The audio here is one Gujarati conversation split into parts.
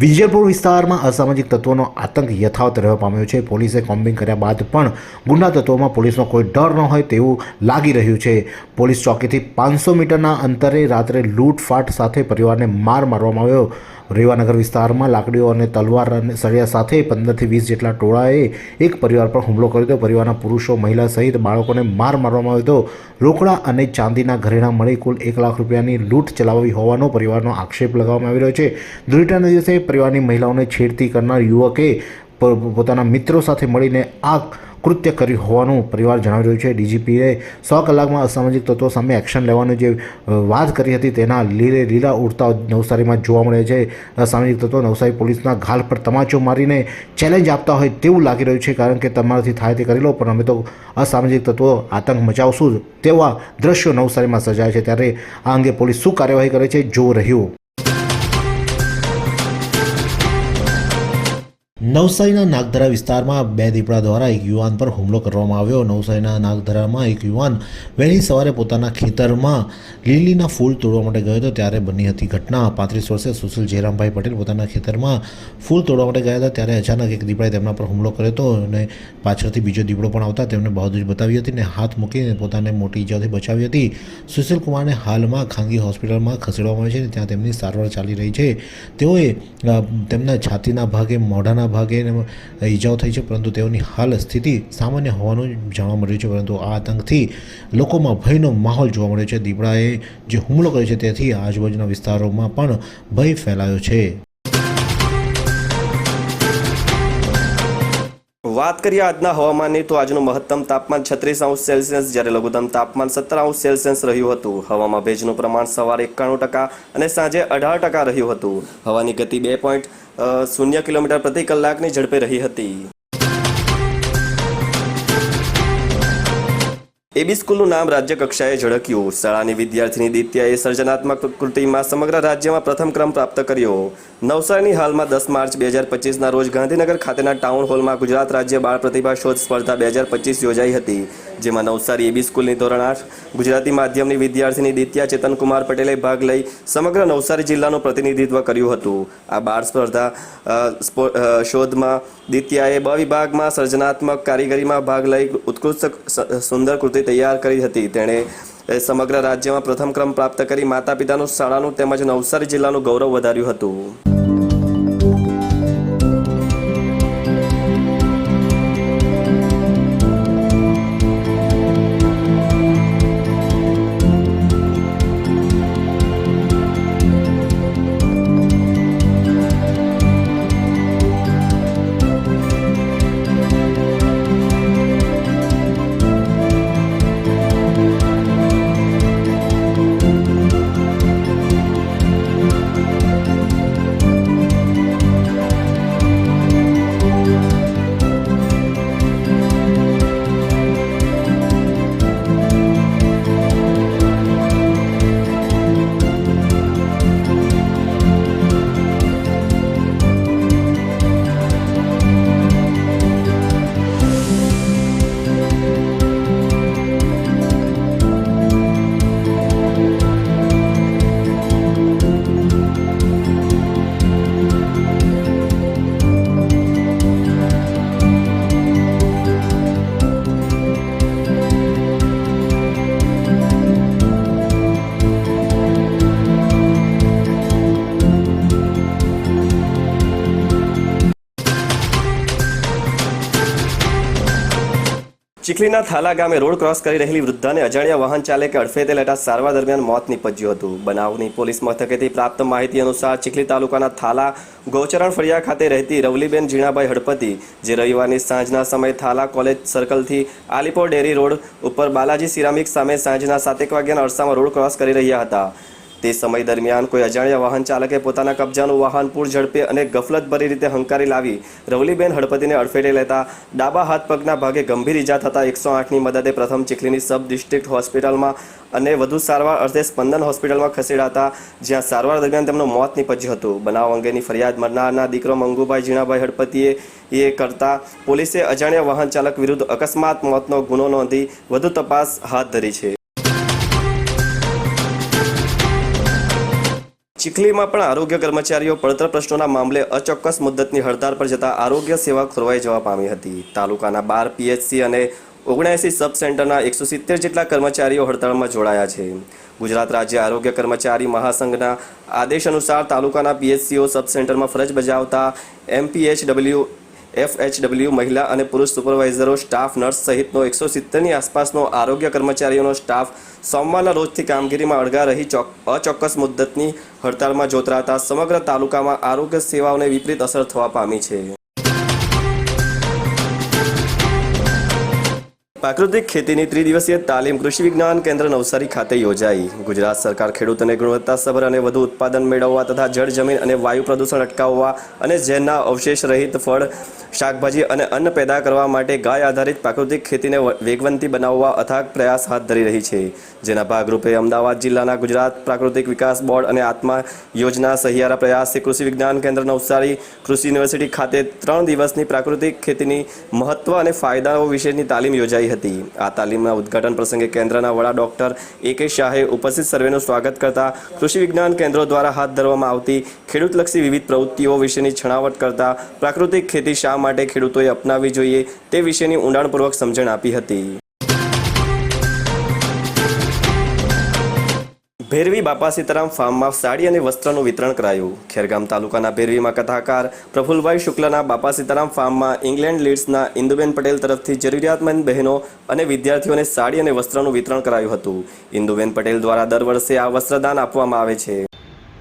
વિજયપુર વિસ્તારમાં અસામાજિક તત્વોનો આતંક યથાવત રહેવા પામ્યો છે. પોલીસે કોમ્બિંગ કર્યા બાદ પણ ગુંડા તત્વોમાં પોલીસનો કોઈ ડર ન હોય તેવું લાગી રહ્યું છે. પોલીસ ચોકીથી પાંચસો મીટરના અંતરે રાત્રે લૂંટફાટ સાથે પરિવારને માર મારવામાં આવ્યો. રેવાનગર વિસ્તારમાં લાકડીઓ અને તલવાર અને સળિયા સાથે પંદરથી વીસ જેટલા ટોળાએ એક પરિવાર પર હુમલો કર્યો હતો. પરિવારના પુરુષો, મહિલા સહિત બાળકોને માર મારવામાં આવ્યો હતો. રોકડા અને ચાંદીના ઘરેણા મળી કુલ એક લાખ રૂપિયાની લૂંટ ચલાવી હોવાનો પરિવારનો આક્ષેપ લગાવવામાં આવી રહ્યો છે. દુર્ઘટના દિવસે પરિવારની મહિલાઓને છેડતી કરનાર યુવકે પોતાના મિત્રો સાથે મળીને આ કૃત્ય કર્યું હોવાનું પરિવાર જણાવી રહ્યું છે. ડીજીપીએ સો કલાકમાં અસામાજિક તત્વો સામે એક્શન લેવાની જે વાત કરી હતી તેના લીલે લીલા ઉડતા નવસારીમાં જોવા મળે છે. અસામાજિક તત્વો નવસારી પોલીસના ઘાલ પર તમાચો મારીને ચેલેન્જ આપતા હોય તેવું લાગી રહ્યું છે કારણ કે તમારાથી થાય તે કરી લો, પણ અમે તો અસામાજિક તત્વો આતંક મચાવશું તેવા દ્રશ્યો નવસારીમાં સર્જાય છે. ત્યારે આ અંગે પોલીસ શું કાર્યવાહી કરે છે જો રહ્યું. નવસારીના નાગધરા વિસ્તારમાં બે દીપડા દ્વારા એક યુવાન પર હુમલો કરવામાં આવ્યો. નવસારીના નાગધરામાં એક યુવાન વહેલી સવારે પોતાના ખેતરમાં લીલીના ફૂલ તોડવા માટે ગયો હતો. ત્યારે બની હતી ઘટના. પાંત્રીસ વર્ષે સુશીલ જયરામભાઈ પટેલ પોતાના ખેતરમાં ફૂલ તોડવા માટે ગયા હતા. ત્યારે અચાનક એક દીપડાએ તેમના પર હુમલો કર્યો હતો અને પાછળથી બીજો દીપડો પણ આવતા તેમને બહાદુરી બતાવી હતી અને હાથ મૂકીને પોતાને મોટી ઈજાથી બચાવી હતી. સુશીલ કુમારને હાલમાં ખાનગી હોસ્પિટલમાં ખસેડવામાં આવે છે અને ત્યાં તેમની સારવાર ચાલી રહી છે. તેઓએ તેમના છાતીના ભાગે મોઢાના ભાગે ને ઈજાઓ થઈ છે, પરંતુ તેઓની હાલ સ્થિતિ સામાન્ય હોવાનું જાણવા મળ્યું છે, પરંતુ આ આતંકથી લોકોમાં ભયનો માહોલ જોવા મળ્યો છે. દીપડાએ જે હુમલો કર્યો છે, તેથી આજુબાજુના વિસ્તારોમાં પણ ભય ફેલાયો છે. વાત કરીએ આજના હવામાનની, તો આજનું મહત્તમ તાપમાન છત્રીસ અંશ સેલ્સિયસ, જ્યારે લઘુત્તમ તાપમાન સત્તર અંશ સેલ્સિયસ રહ્યું હતું. હવામાં ભેજનું પ્રમાણ સવારે એકાણું ટકા અને સાંજે અઢાર ટકા રહ્યું હતું. હવાની ગતિ બે પોઈન્ટ શૂન્ય કિલોમીટર પ્રતિ કલાકની ઝડપે રહી હતી. એબી સ્કૂલનું નામ રાજ્ય કક્ષાએ ઝળક્યું. શાળાની વિદ્યાર્થીની દિત્યાએ સર્જનાત્મક કૃતિમાં સમગ્ર રાજ્યમાં પ્રથમ ક્રમ પ્રાપ્ત કર્યો. નવસારીની હાલમાં દસ માર્ચ બે હજાર પચીસના રોજ ગાંધીનગર ખાતેના ટાઉન હોલમાં ગુજરાત રાજ્ય બાળ પ્રતિભા શોધ સ્પર્ધા બે હજાર પચીસ યોજાઈ હતી. જેમાં નવસારી એબી સ્કૂલની ધોરણ આઠ, ગુજરાતી માધ્યમની વિદ્યાર્થીની દિત્યા ચેતનકુમાર પટેલે ભાગ લઈ સમગ્ર નવસારી જિલ્લાનું પ્રતિનિધિત્વ કર્યું હતું. આ બાળ સ્પર્ધા સ્પો- શોધમાં દિત્યાએ બ વિભાગમાં સર્જનાત્મક કારીગરીમાં ભાગ લઈ ઉત્કૃષ્ટ સુંદર કૃતિ તૈયાર કરી હતી. તેણે સમગ્ર રાજ્યમાં પ્રથમ ક્રમ પ્રાપ્ત કરી માતા પિતાનું શાળાનું તેમજ નવસારી જિલ્લાનું ગૌરવ વધાર્યું હતું. ચીખલીના થાલા ગામે રોડ ક્રોસ કરી રહેલી વૃદ્ધાને અજાણ્યા વાહન ચાલકે અડફેતે લેતા સારવાર દરમિયાન મોત નીપજ્યું હતું. બનાવની પોલીસ મથકેથી પ્રાપ્ત માહિતી અનુસાર ચીખલી તાલુકાના થાલા ગૌચરણ ફળિયા ખાતે રહેતી રવલીબેન ઝીણાભાઈ હડપતિ, જે રવિવારની સાંજના સમયે થાલા કોલેજ સર્કલથી આલીપોર ડેરી રોડ ઉપર બાલાજી સિરામિક સામે સાંજના સાતેક વાગ્યાના અરસામાં રોડ ક્રોસ કરી રહ્યા હતા. તે સમય દરમિયાન કોઈ અજાણ્યા વાહન ચાલકે પોતાના કબજાનું વાહન પૂર ઝડપે અને ગફલતભરી રીતે હંકારી લાવી રવલીબેન હળપતિને અડફેટે લેતા ડાબા હાથ પગના ભાગે ગંભીર ઇજા થતા એકસો આઠની મદદે પ્રથમ ચીખલીની સબ ડિસ્ટ્રિક્ટ હોસ્પિટલમાં અને વધુ સારવાર અર્થે સ્પંદન હોસ્પિટલમાં ખસેડાતા, જ્યાં સારવાર દરમિયાન તેમનું મોત નીપજ્યું હતું. બનાવ અંગેની ફરિયાદ મરનારના દીકરો મંગુભાઈ ઝીણાભાઈ હડપતિએ એ કરતા પોલીસે અજાણ્યા વાહન ચાલક વિરુદ્ધ અકસ્માત મોતનો ગુનો નોંધી વધુ તપાસ હાથ ધરી છે. ચીખલીમાં પણ આરોગ્ય કર્મચારીઓ પડતર પ્રશ્નોના મામલે અચોક્કસ મુદ્દતની હડતાળ પર જતા આરોગ્ય સેવા ખોરવાઈ જવા પામી હતી. તાલુકાના બાર પીએચસી અને ઓગણએંસી સબ સેન્ટરના એકસો સિત્તેર જેટલા કર્મચારીઓ હડતાળમાં જોડાયા છે. ગુજરાત રાજ્ય આરોગ્ય કર્મચારી મહાસંઘના આદેશ અનુસાર તાલુકાના પીએચસીઓ સબ સેન્ટરમાં ફરજ બજાવતા એમપીએચડબલ્યુ એફએચડબલ્યુ મહિલા અને પુરુષ સુપરવાઇઝરો, સ્ટાફ, નર્સ સહિતનો એકસો સિત્તેરની આસપાસનો આરોગ્ય કર્મચારીઓનો સ્ટાફ સોમવારના રોજથી કામગીરીમાં અળગા રહી ચોક- અચોક્કસ મુદ્દતની હડતાળમાં જોતરાતા સમગ્ર તાલુકામાં આરોગ્ય સેવાઓને વિપરીત અસર થવા પામી છે. પ્રાકૃતિક ખેતીની ત્રિદિવસીય તાલીમ કૃષિ વિજ્ઞાન કેન્દ્ર નવસારી ખાતે યોજાઈ. ગુજરાત સરકાર ખેડૂતોને ગુણવત્તાસભર અને વધુ ઉત્પાદન મેળવવા તથા જળ, જમીન અને વાયુ પ્રદૂષણ અટકાવવા અને ઝેરના અવશેષ રહિત ફળ, શાકભાજી અને અન્ન પેદા કરવા માટે ગાય આધારિત પ્રાકૃતિક ખેતીને વેગવંતી બનાવવા અથાગ પ્રયાસ હાથ ધરી રહી છે. જેના ભાગરૂપે અમદાવાદ જિલ્લાના ગુજરાત પ્રાકૃતિક વિકાસ બોર્ડ અને આત્મા યોજના સહિયારા પ્રયાસથી કૃષિ વિજ્ઞાન કેન્દ્ર નવસારી કૃષિ યુનિવર્સિટી ખાતે ત્રણ દિવસની પ્રાકૃતિક ખેતીની મહત્વ અને ફાયદાઓ વિશેની તાલીમ યોજાઈ હતી. આ તાલીમના ઉદ્ઘાટન પ્રસંગે કેન્દ્રના વડા ડોક્ટર એ કે શાહે ઉપસ્થિત સર્વેનું સ્વાગત કરતા કૃષિ વિજ્ઞાન કેન્દ્રો દ્વારા હાથ ધરવામાં આવતી ખેડૂતલક્ષી વિવિધ પ્રવૃત્તિઓ વિશેની છણાવટ કરતા પ્રાકૃતિક ખેતી શા માટે ખેડૂતોએ અપનાવવી જોઈએ તે વિશેની ઊંડાણપૂર્વક સમજણ આપી હતી. ભેરવી બાપા સીતારામ ફાર્મમાં સાડી અને વસ્ત્રનું વિતરણ કરાયું. ખેરગામ તાલુકાના ભેરવીમાં કથાકાર પ્રફુલભાઈ શુક્લના બાપા સીતારામ ફાર્મમાં ઇંગ્લેન્ડ લીડ્સના ઇન્દુબેન પટેલ તરફથી જરૂરિયાતમંદ બહેનો અને વિદ્યાર્થીઓને સાડી અને વસ્ત્રનું વિતરણ કરાયું હતું. ઇન્દુબેન પટેલ દ્વારા દર વર્ષે આ વસ્ત્રદાન આપવામાં આવે છે.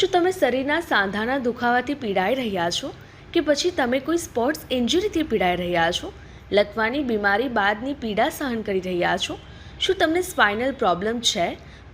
શું તમે શરીરના સાંધાના દુખાવાથી પીડાઈ રહ્યા છો? કે પછી તમે કોઈ સ્પોર્ટ્સ ઇન્જરીથી પીડાઈ રહ્યા છો? લકવાની બીમારી બાદની પીડા સહન કરી રહ્યા છો? શું તમને સ્પાઇનલ પ્રોબ્લેમ છે?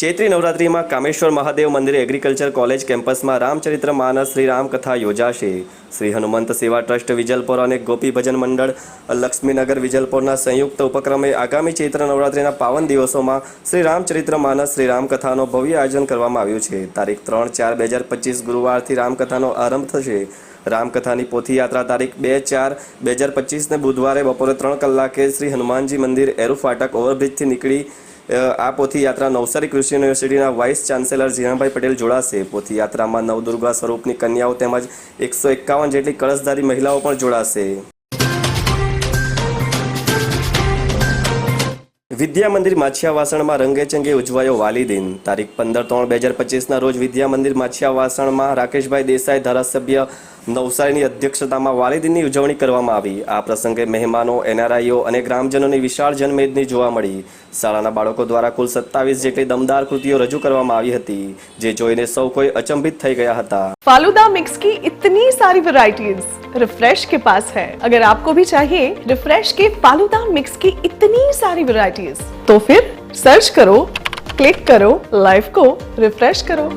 ચૈત્રી નવરાત્રિમાં કામેશ્વર મહાદેવ મંદિર એગ્રીકલ્ચર કોલેજ કેમ્પસમાં રામચરિત્ર માનસ શ્રી રામકથા યોજાશે. શ્રી હનુમંત સેવા ટ્રસ્ટ વિજલપોર અને ગોપી ભજન મંડળ, લક્ષ્મીનગર વિજલપોરના સંયુક્ત ઉપક્રમે આગામી ચૈત્ર નવરાત્રિના પાવન દિવસોમાં શ્રી રામચરિત્ર માનસ શ્રી રામકથાનો ભવ્ય આયોજન કરવામાં આવ્યું છે. તારીખ ત્રણ ચાર બે હજાર પચીસ ગુરુવારથી રામકથાનો આરંભ થશે. રામકથાની પોથીયાત્રા તારીખ બે ચાર બે હજાર પચીસને બુધવારે બપોરે ત્રણ કલાકે શ્રી હનુમાનજી મંદિર એરુ ફાટક ઓવરબ્રિજથી નીકળી આ પોથી યાત્રા નવસારી કૃષિ યુનિવર્સિટીના વાઇસ ચાન્સેલર ઝીણાભાઈ પટેલ જોડાશે. પોથી યાત્રામાં નવદુર્ગા સ્વરૂપની કન્યાઓ તેમજ એકસો એકાવન જેટલી કળશધારી મહિલાઓ પણ જોડાશે. વિદ્યા મંદિર માછિયાવાસણમાં રંગેચંગે ઉજવાયો વાલી દિન. તારીખ પંદર ત્રણ બે હજાર પચીસના રોજ વિદ્યા મંદિર માછિયા વાસણમાં રાકેશભાઈ દેસાઈ ધારાસભ્ય નવસારીની અધ્યક્ષતામાં વાલી દિનની ઉજવણી કરવામાં આવી આ પ્રસંગે મહેમાનો એનઆરઆઈઓ અને ગ્રામજનોની વિશાળ જનમેદની જોવા મળી શાળાના બાળકો દ્વારા કુલ સત્તાવીસ જેટલી દમદાર કૃતિઓ રજૂ કરવામાં આવી હતી જે જોઈને સૌ કોઈ અચંબિત થઈ ગયા હતા फालूदा मिक्स की इतनी सारी वैरायटीज रिफ्रेश के पास है अगर आपको भी चाहिए रिफ्रेश के फालूदा मिक्स की इतनी सारी वैरायटीज तो फिर सर्च करो क्लिक करो लाइफ को रिफ्रेश करो